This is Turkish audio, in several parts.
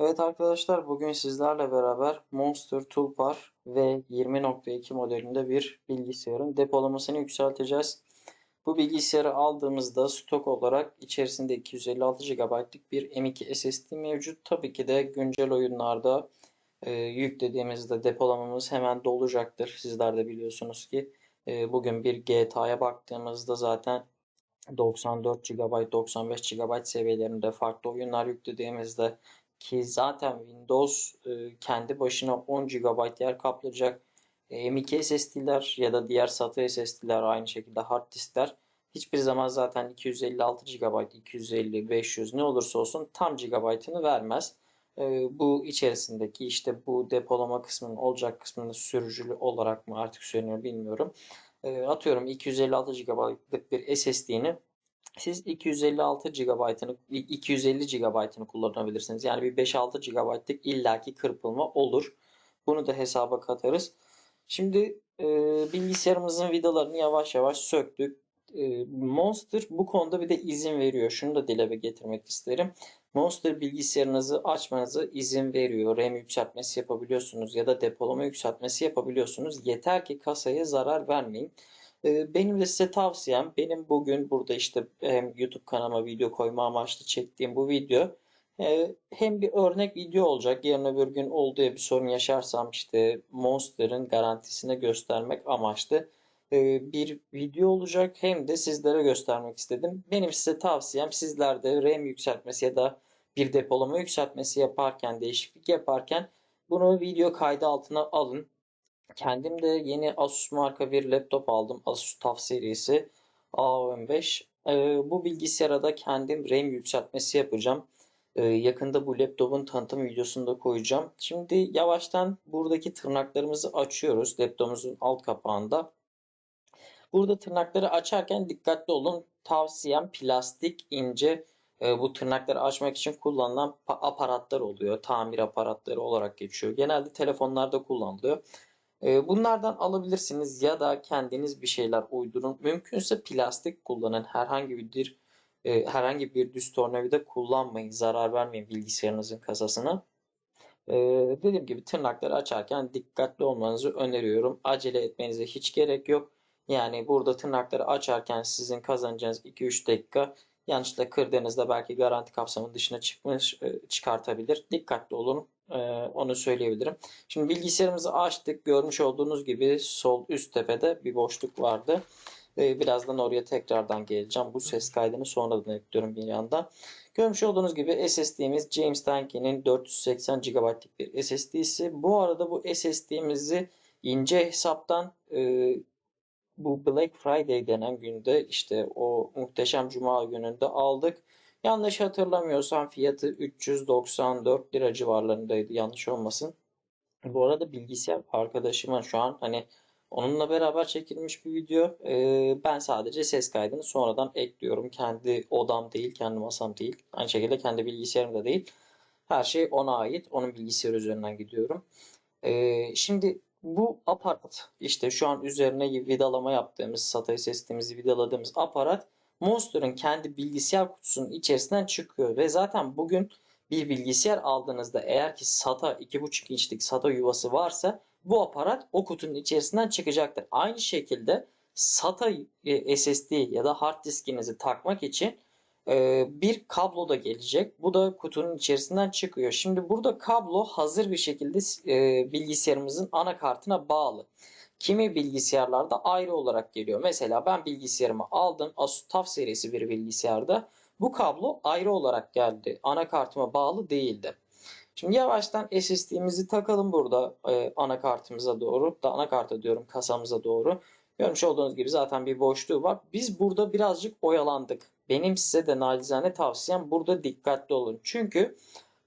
Evet arkadaşlar bugün sizlerle beraber Monster Toolbar V20.2 modelinde bir bilgisayarın depolamasını yükselteceğiz. Bu bilgisayarı aldığımızda stok olarak içerisinde 256 GB'lık bir M.2 SSD mevcut. Tabii ki de güncel oyunlarda e, yüklediğimizde depolamamız hemen dolacaktır. Sizler de biliyorsunuz ki e, bugün bir GTA'ya baktığımızda zaten 94 GB, 95 GB seviyelerinde farklı oyunlar yüklediğimizde ki zaten Windows e, kendi başına 10 GB yer kaplayacak. E, M.2 SSD'ler ya da diğer SATA SSD'ler aynı şekilde hard diskler hiçbir zaman zaten 256 GB, 250, 500 ne olursa olsun tam GB'ını vermez. E, bu içerisindeki işte bu depolama kısmının olacak kısmını sürücülü olarak mı artık söyleniyor bilmiyorum. E, atıyorum 256 GB'lık bir SSD'ni siz 256 GB'ını 250 GB'ını kullanabilirsiniz. Yani bir 5-6 GB'lık illaki kırpılma olur. Bunu da hesaba katarız. Şimdi e, bilgisayarımızın vidalarını yavaş yavaş söktük. E, Monster bu konuda bir de izin veriyor. Şunu da dile getirmek isterim. Monster bilgisayarınızı açmanızı izin veriyor. RAM yükseltmesi yapabiliyorsunuz ya da depolama yükseltmesi yapabiliyorsunuz. Yeter ki kasaya zarar vermeyin. Ee, benim de size tavsiyem benim bugün burada işte hem YouTube kanalıma video koyma amaçlı çektiğim bu video e, hem bir örnek video olacak. Yarın öbür gün olduğu bir sorun yaşarsam işte Monster'ın garantisini göstermek amaçlı e, bir video olacak. Hem de sizlere göstermek istedim. Benim size tavsiyem sizler de RAM yükseltmesi ya da bir depolama yükseltmesi yaparken, değişiklik yaparken bunu video kaydı altına alın. Kendim de yeni Asus marka bir laptop aldım. Asus TUF serisi A15. Ee, bu bilgisayara da kendim RAM yükseltmesi yapacağım. Ee, yakında bu laptopun tanıtım videosunu da koyacağım. Şimdi yavaştan buradaki tırnaklarımızı açıyoruz laptopumuzun alt kapağında. Burada tırnakları açarken dikkatli olun. Tavsiyem plastik ince e, bu tırnakları açmak için kullanılan aparatlar oluyor. Tamir aparatları olarak geçiyor. Genelde telefonlarda kullanılıyor. Ee, bunlardan alabilirsiniz ya da kendiniz bir şeyler uydurun. Mümkünse plastik kullanın. Herhangi bir e, herhangi bir düz tornavida kullanmayın. Zarar vermeyin bilgisayarınızın kasasına. Ee, dediğim gibi tırnakları açarken dikkatli olmanızı öneriyorum. Acele etmenize hiç gerek yok. Yani burada tırnakları açarken sizin kazanacağınız 2-3 dakika yanlışlıkla kırdığınızda belki garanti kapsamının dışına çıkmış e, çıkartabilir. Dikkatli olun. E, onu söyleyebilirim. Şimdi bilgisayarımızı açtık. Görmüş olduğunuz gibi sol üst tepede bir boşluk vardı. E, birazdan oraya tekrardan geleceğim. Bu ses kaydını sonradan ekliyorum bir yandan. Görmüş olduğunuz gibi SSD'miz James Tanky'nin 480 GB'lık bir SSD'si. Bu arada bu SSD'mizi ince hesaptan bu Black Friday denen günde işte o muhteşem cuma gününde aldık. Yanlış hatırlamıyorsam fiyatı 394 lira civarlarındaydı yanlış olmasın. Bu arada bilgisayar arkadaşıma şu an hani onunla beraber çekilmiş bir video. Ee, ben sadece ses kaydını sonradan ekliyorum. Kendi odam değil, kendi masam değil. Aynı şekilde kendi bilgisayarım da değil. Her şey ona ait. Onun bilgisayarı üzerinden gidiyorum. Ee, şimdi bu aparat işte şu an üzerine vidalama yaptığımız SATA SSD'mizi vidaladığımız aparat Monster'ın kendi bilgisayar kutusunun içerisinden çıkıyor ve zaten bugün bir bilgisayar aldığınızda eğer ki SATA 2.5 inçlik SATA yuvası varsa bu aparat o kutunun içerisinden çıkacaktır. Aynı şekilde SATA e, SSD ya da hard diskinizi takmak için bir kablo da gelecek. Bu da kutunun içerisinden çıkıyor. Şimdi burada kablo hazır bir şekilde e, bilgisayarımızın anakartına bağlı. Kimi bilgisayarlarda ayrı olarak geliyor. Mesela ben bilgisayarımı aldım. Asus TUF serisi bir bilgisayarda. Bu kablo ayrı olarak geldi. Anakartıma bağlı değildi. Şimdi yavaştan SSD'mizi takalım burada e, anakartımıza doğru. Da anakarta diyorum kasamıza doğru. Görmüş olduğunuz gibi zaten bir boşluğu var. Biz burada birazcık oyalandık. Benim size de nacizane tavsiyem burada dikkatli olun. Çünkü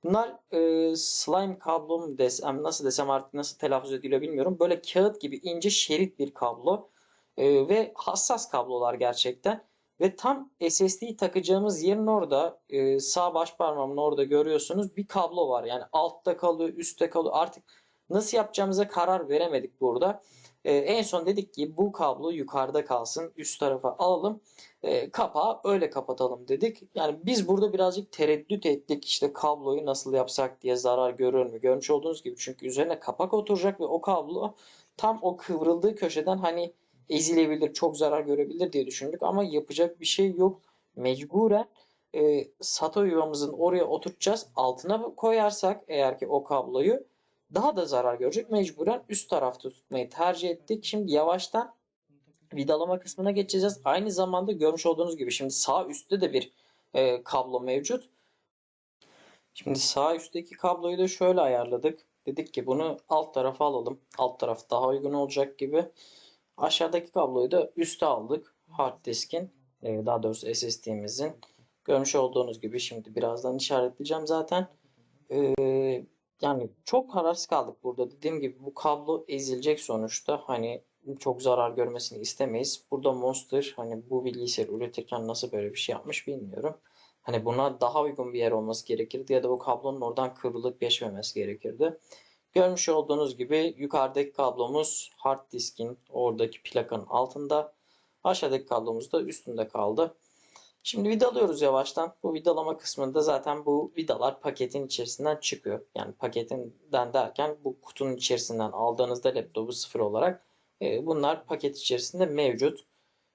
bunlar e, slime kablo mu desem nasıl desem artık nasıl telaffuz ediliyor bilmiyorum. Böyle kağıt gibi ince şerit bir kablo e, ve hassas kablolar gerçekten. Ve tam SSD'yi takacağımız yerin orada e, sağ baş parmağımın orada görüyorsunuz bir kablo var. Yani altta kalıyor üstte kalıyor artık nasıl yapacağımıza karar veremedik burada. Ee, en son dedik ki bu kablo yukarıda kalsın, üst tarafa alalım, e, kapağı öyle kapatalım dedik. Yani biz burada birazcık tereddüt ettik işte kabloyu nasıl yapsak diye zarar görür mü? Görmüş olduğunuz gibi çünkü üzerine kapak oturacak ve o kablo tam o kıvrıldığı köşeden hani ezilebilir, çok zarar görebilir diye düşündük ama yapacak bir şey yok. Mecburen e, SATA yuvamızın oraya oturtacağız. Altına koyarsak eğer ki o kabloyu daha da zarar görecek. Mecburen üst tarafta tutmayı tercih ettik. Şimdi yavaştan vidalama kısmına geçeceğiz. Aynı zamanda görmüş olduğunuz gibi şimdi sağ üstte de bir e, kablo mevcut. Şimdi sağ üstteki kabloyu da şöyle ayarladık. Dedik ki bunu alt tarafa alalım. Alt taraf daha uygun olacak gibi. Aşağıdaki kabloyu da üste aldık. Hard diskin e, daha doğrusu SSD'mizin. Görmüş olduğunuz gibi şimdi birazdan işaretleyeceğim zaten. E, yani çok kararsız kaldık burada. Dediğim gibi bu kablo ezilecek sonuçta. Hani çok zarar görmesini istemeyiz. Burada Monster hani bu bilgisayarı üretirken nasıl böyle bir şey yapmış bilmiyorum. Hani buna daha uygun bir yer olması gerekirdi ya da o kablonun oradan kıvrılıp geçmemesi gerekirdi. Görmüş olduğunuz gibi yukarıdaki kablomuz hard diskin oradaki plakanın altında. Aşağıdaki kablomuz da üstünde kaldı. Şimdi vidalıyoruz yavaştan. Bu vidalama kısmında zaten bu vidalar paketin içerisinden çıkıyor. Yani paketinden derken bu kutunun içerisinden aldığınızda laptopu sıfır olarak e, bunlar paket içerisinde mevcut.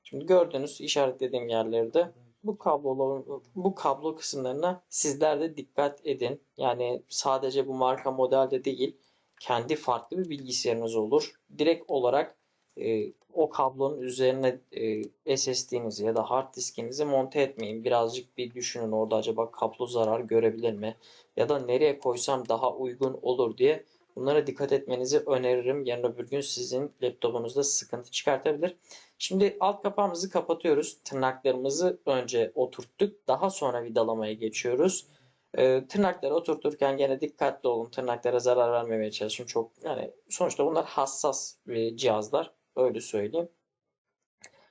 Şimdi gördüğünüz işaretlediğim yerlerde bu kablo bu kablo kısımlarına sizler de dikkat edin. Yani sadece bu marka modelde değil, kendi farklı bir bilgisayarınız olur. Direkt olarak e, o kablonun üzerine e, SSD'nizi ya da hard diskinizi monte etmeyin. Birazcık bir düşünün orada acaba kablo zarar görebilir mi? Ya da nereye koysam daha uygun olur diye bunlara dikkat etmenizi öneririm. Yarın öbür gün sizin laptopunuzda sıkıntı çıkartabilir. Şimdi alt kapağımızı kapatıyoruz. Tırnaklarımızı önce oturttuk. Daha sonra vidalamaya geçiyoruz. E, tırnakları oturturken gene dikkatli olun. Tırnaklara zarar vermemeye çalışın. Çok yani sonuçta bunlar hassas e, cihazlar. Öyle söyleyeyim.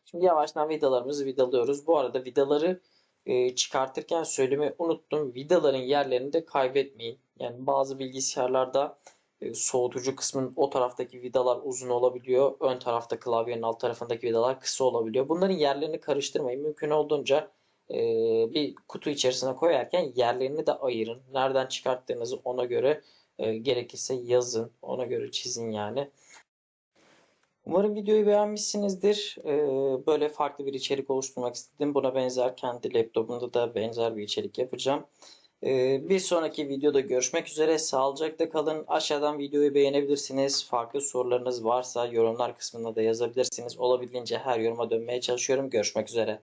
Şimdi yavaştan vidalarımızı vidalıyoruz. Bu arada vidaları e, çıkartırken söylemeyi unuttum. Vidaların yerlerini de kaybetmeyin. Yani bazı bilgisayarlarda e, soğutucu kısmının o taraftaki vidalar uzun olabiliyor. Ön tarafta klavyenin alt tarafındaki vidalar kısa olabiliyor. Bunların yerlerini karıştırmayın. Mümkün olduğunca e, bir kutu içerisine koyarken yerlerini de ayırın. Nereden çıkarttığınızı ona göre e, gerekirse yazın. Ona göre çizin yani. Umarım videoyu beğenmişsinizdir. Ee, böyle farklı bir içerik oluşturmak istedim. Buna benzer kendi laptopumda da benzer bir içerik yapacağım. Ee, bir sonraki videoda görüşmek üzere. Sağlıcakla kalın. Aşağıdan videoyu beğenebilirsiniz. Farklı sorularınız varsa yorumlar kısmında da yazabilirsiniz. Olabildiğince her yoruma dönmeye çalışıyorum. Görüşmek üzere.